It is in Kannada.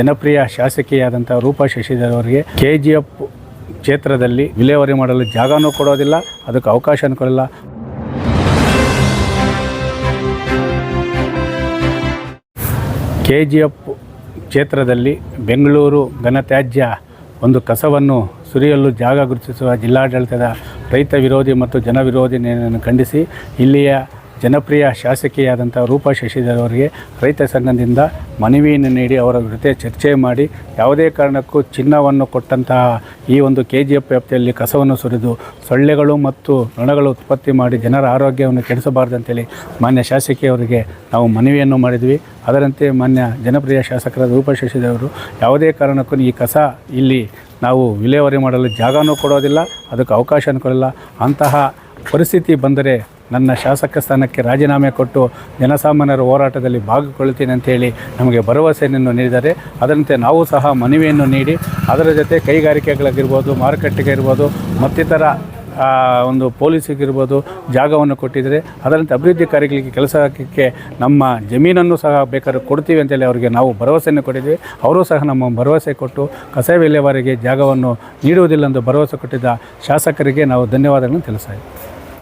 ಜನಪ್ರಿಯ ಶಾಸಕಿಯಾದಂಥ ರೂಪಾ ಶಶಿಧರ್ ಅವರಿಗೆ ಕೆ ಜಿ ಎಫ್ ಕ್ಷೇತ್ರದಲ್ಲಿ ವಿಲೇವಾರಿ ಮಾಡಲು ಜಾಗನೂ ಕೊಡೋದಿಲ್ಲ, ಅದಕ್ಕೆ ಅವಕಾಶನೂ ಕೊಡಲ್ಲ. ಕೆ ಜಿ ಎಫ್ ಕ್ಷೇತ್ರದಲ್ಲಿ ಬೆಂಗಳೂರು ಘನತ್ಯಾಜ್ಯ ಒಂದು ಕಸವನ್ನು ಸುರಿಯಲು ಜಾಗ ಗುರುತಿಸುವ ಜಿಲ್ಲಾಡಳಿತದ ರೈತ ವಿರೋಧಿ ಮತ್ತು ಜನ ವಿರೋಧಿ ನಿರ್ಣಯವನ್ನು ಖಂಡಿಸಿ, ಇಲ್ಲಿಯ ಜನಪ್ರಿಯ ಶಾಸಕಿಯಾದಂಥ ರೂಪಾ ಶಶಿಧರ್ ಅವರಿಗೆ ರೈತ ಸಂಘದಿಂದ ಮನವಿಯನ್ನು ನೀಡಿ ಅವರ ಜೊತೆ ಚರ್ಚೆ ಮಾಡಿ ಯಾವುದೇ ಕಾರಣಕ್ಕೂ ಚಿನ್ನವನ್ನು ಕೊಟ್ಟಂತಹ ಈ ಒಂದು ಕೆ ಜಿ ಎಫ್ ವ್ಯಾಪ್ತಿಯಲ್ಲಿ ಕಸವನ್ನು ಸುರಿದು ಸೊಳ್ಳೆಗಳು ಮತ್ತು ನೊಣಗಳು ಉತ್ಪತ್ತಿ ಮಾಡಿ ಜನರ ಆರೋಗ್ಯವನ್ನು ಕೆಡಿಸಬಾರ್ದಂತೇಳಿ ಮಾನ್ಯ ಶಾಸಕಿಯವರಿಗೆ ನಾವು ಮನವಿಯನ್ನು ಮಾಡಿದ್ವಿ. ಅದರಂತೆ ಮಾನ್ಯ ಜನಪ್ರಿಯ ಶಾಸಕರಾದ ರೂಪಾ ಶಶಿಧರ್ ಯಾವುದೇ ಕಾರಣಕ್ಕೂ ಈ ಕಸ ಇಲ್ಲಿ ನಾವು ವಿಲೇವಾರಿ ಮಾಡಲು ಜಾಗನೂ ಕೊಡೋದಿಲ್ಲ, ಅದಕ್ಕೆ ಅವಕಾಶನೂ ಕೊಡಲ್ಲ. ಅಂತಹ ಪರಿಸ್ಥಿತಿ ಬಂದರೆ ನನ್ನ ಶಾಸಕ ಸ್ಥಾನಕ್ಕೆ ರಾಜೀನಾಮೆ ಕೊಟ್ಟು ಜನಸಾಮಾನ್ಯರ ಹೋರಾಟದಲ್ಲಿ ಭಾಗಗೊಳ್ಳುತ್ತೇನೆ ಅಂತೇಳಿ ನಮಗೆ ಭರವಸೆಯನ್ನು ನೀಡಿದ್ದಾರೆ. ಅದರಂತೆ ನಾವು ಸಹ ಮನವಿಯನ್ನು ನೀಡಿ, ಅದರ ಜೊತೆ ಕೈಗಾರಿಕೆಗಳಿಗಿರ್ಬೋದು, ಮಾರುಕಟ್ಟೆಗೆ ಇರ್ಬೋದು, ಮತ್ತಿತರ ಒಂದು ಪೊಲೀಸಿಗಿರ್ಬೋದು ಜಾಗವನ್ನು ಕೊಟ್ಟಿದ್ದಾರೆ. ಅದರಂತೆ ಅಭಿವೃದ್ಧಿ ಕಾರ್ಯಗಳಿಗೆ ಕೆಲಸಕ್ಕೆ ನಮ್ಮ ಜಮೀನನ್ನು ಸಹ ಬೇಕಾದ್ರೆ ಕೊಡ್ತೀವಿ ಅಂತೇಳಿ ಅವರಿಗೆ ನಾವು ಭರವಸೆಯನ್ನು ಕೊಟ್ಟಿದ್ವಿ ಅವರು ಸಹ ನಮ್ಮ ಭರವಸೆ ಕೊಟ್ಟು ಕಸ ವಿಲೇವಾರಿಗೆ ಜಾಗವನ್ನು ನೀಡುವುದಿಲ್ಲ ಎಂದು ಭರವಸೆ ಕೊಟ್ಟಿದ್ದ ಶಾಸಕರಿಗೆ ನಾವು ಧನ್ಯವಾದಗಳನ್ನು ತಿಳಿಸ್ತಾ ಇದ್ದೀವಿ.